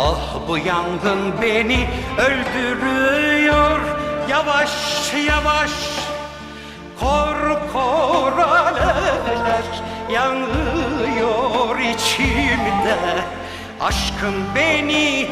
Ah bu yangın beni öldürüyor. Yavaş yavaş. Kor kor alevler yanıyor içimde. Aşkın beni